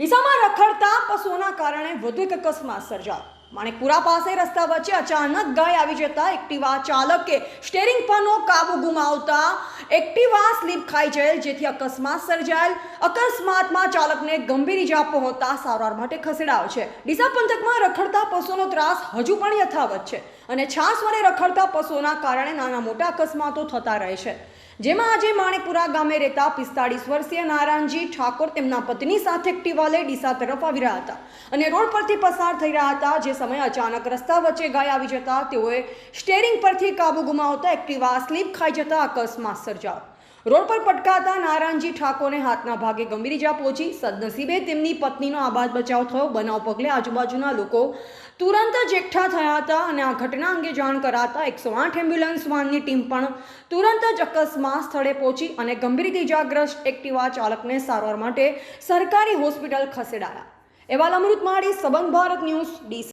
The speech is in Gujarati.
ડીસામાં રખડતા પશુઓના કારણે વધુ એક અકસ્માત સર્જાયો. માણેકપુરા પાસે રસ્તા વચ્ચે અચાનક ગાય આવી જતા એક્ટિવા ચાલકે સ્ટેરિંગ પરનો કાબુ ગુમાવતા એક્ટિવા સ્લીપ ખાઈ જયેલ, જેથી અકસ્માત સર્જાયેલ. અકસ્માતમાં ચાલકને ગંભીર ઇજા પહોંચતા સારવાર માટે ખસેડાયો છે. ડીસા પંથકમાં રખડતા પશુઓનો ત્રાસ હજુ પણ યથાવત છે અને છાસ વડે રખડતા પશુઓના કારણે નાના મોટા અકસ્માતો થતા રહે છે. જેમાં આજે માણેકપુરા ગામે રહેતા પિસ્તાળીસ વર્ષીય નારાયણજી ઠાકોર તેમના પત્ની સાથે એક્ટિવા લઈ ડીસા તરફ આવી રહ્યા હતા અને રોડ પરથી પસાર થઈ રહ્યા હતા. જે સમયે અચાનક રસ્તા વચ્ચે ગાય આવી જતા તેઓએ સ્ટેરિંગ પરથી કાબુ ગુમાવતા એક્ટિવા સ્લીપ ખાઈ જતા અકસ્માત સર્જાયો. રોડ પર પટકાતા નારાયણજી ઠાકોરને હાથના ભાગે ગંભીર ઇજા પહોંચી. સદનસીબે તેમની પત્નીનો આબાદ બચાવ થયો. બનાવ પગલે આજુબાજુના લોકો તુરંત જ એકઠા થયા હતા અને આ ઘટના અંગે જાણ કરાતા એકસો આઠ એમ્બ્યુલન્સ વાનની ટીમ પણ તુરંત જ અકસ્માત સ્થળે પહોંચી અને ગંભીર રીતે ઇજાગ્રસ્ત એક્ટિવા ચાલકને સારવાર માટે સરકારી હોસ્પિટલ ખસેડાયા. એવા અમૃત માળી સંબંધ ભારત ન્યૂઝ ડીસી